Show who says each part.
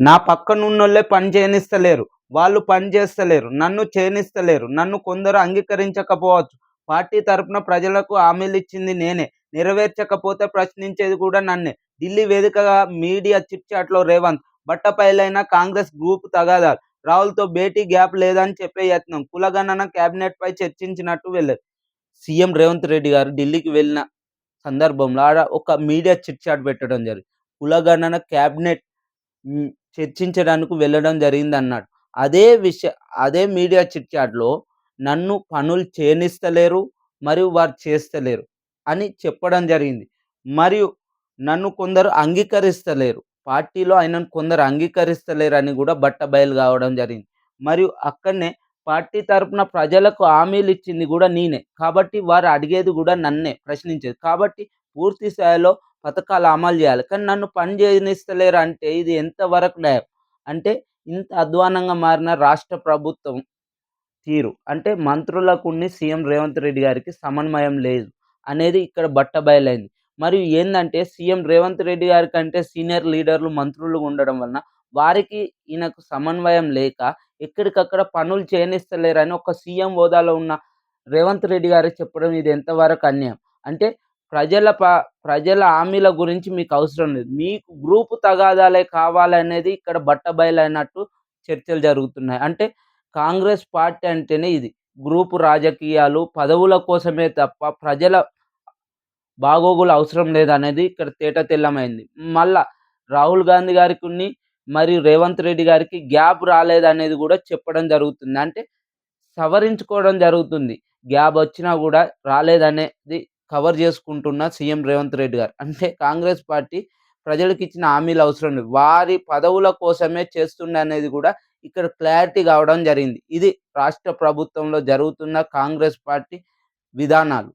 Speaker 1: నా పక్కనున్నోళ్ళే పని చేయనిస్తలేరు వాళ్ళు పని చేస్తలేరు. నన్ను చేయనిస్తలేరు నన్ను కొందరు అంగీకరించకపోవచ్చు. పార్టీ తరపున ప్రజలకు హామీలు ఇచ్చింది నేనే. నెరవేర్చకపోతే ప్రశ్నించేది కూడా నన్నే. ఢిల్లీ వేదికగా మీడియా చిట్చాట్లో రేవంత్. బట్టపైలైన కాంగ్రెస్ గ్రూప్ తగాదాలు. రాహుల్తో భేటీ గ్యాప్ లేదని చెప్పే యత్నం. కులగణన క్యాబినెట్పై పై చర్చించినట్టు వెళ్ళదు సీఎం రేవంత్ రెడ్డి గారు ఢిల్లీకి వెళ్ళిన సందర్భంలో ఆడ ఒక మీడియా చిట్ చాట్ పెట్టడం జరిగింది. కులగణన క్యాబినెట్ చర్చించడానికి వెళ్ళడం జరిగింది అన్నాడు అదే విషయ అదే మీడియా చిట్ చాట్లో నన్ను పనులు చేయనిస్తలేరు మరియు వారు చేస్తలేరు అని చెప్పడం జరిగింది. మరియు నన్ను కొందరు అంగీకరిస్తలేరు. పార్టీలో ఆయనను కొందరు అంగీకరిస్తలేరు అని కూడా బట్ట బయలు కావడం జరిగింది. మరియు అక్కడనే పార్టీ తరఫున ప్రజలకు హామీలు ఇచ్చింది కూడా నేనే. కాబట్టి వారు అడిగేది కూడా నన్నే ప్రశ్నించేది. కాబట్టి పూర్తి స్థాయిలో పథకాలు అమలు చేయాలి. కానీ నన్ను పని చేయనిస్తలేరు అంటే ఇది ఎంతవరకు న్యాయం? అంటే ఇంత అధ్వానంగా మారిన రాష్ట్ర ప్రభుత్వం తీరు. అంటే మంత్రులకు సీఎం రేవంత్ రెడ్డి గారికి సమన్వయం లేదు అనేది ఇక్కడ బట్టబయలైంది. మరియు ఏంటంటే సీఎం రేవంత్ రెడ్డి గారి కంటే సీనియర్ లీడర్లు మంత్రులు ఉండడం వలన వారికి ఈయనకు సమన్వయం లేక ఎక్కడికక్కడ పనులు చేయనిస్తలేరని ఒక సీఎం హోదాలో ఉన్న రేవంత్ రెడ్డి గారికి చెప్పడం ఇది ఎంతవరకు అన్యాయం? అంటే ప్రజల ప ప్రజల హామీల గురించి మీకు అవసరం లేదు. మీకు గ్రూపు తగాదాలే కావాలనేది ఇక్కడ బట్టబయలైనట్టు చర్చలు జరుగుతున్నాయి. అంటే కాంగ్రెస్ పార్టీ అంటేనే ఇది. గ్రూపు రాజకీయాలు పదవుల కోసమే తప్ప ప్రజల బాగోగులు అవసరం లేదనేది ఇక్కడ తేట తెల్లమైంది. మళ్ళా రాహుల్ గాంధీ గారికి ఉన్ని మరియు రేవంత్ రెడ్డి గారికి గ్యాప్ రాలేదనేది కూడా చెప్పడం జరుగుతుంది. అంటే సవరించుకోవడం జరుగుతుంది. గ్యాప్ వచ్చినా కూడా రాలేదనేది కవర్ చేసుకుంటున్న సీఎం రేవంత్ రెడ్డి గారు. అంటే కాంగ్రెస్ పార్టీ ప్రజలకు ఇచ్చిన హామీలు అవసరం లేదు. వారి పదవుల కోసమే చేస్తుండే అనేది కూడా ఇక్కడ క్లారిటీ కావడం జరిగింది. ఇది రాష్ట్ర ప్రభుత్వంలో జరుగుతున్న కాంగ్రెస్ పార్టీ విధానాలు.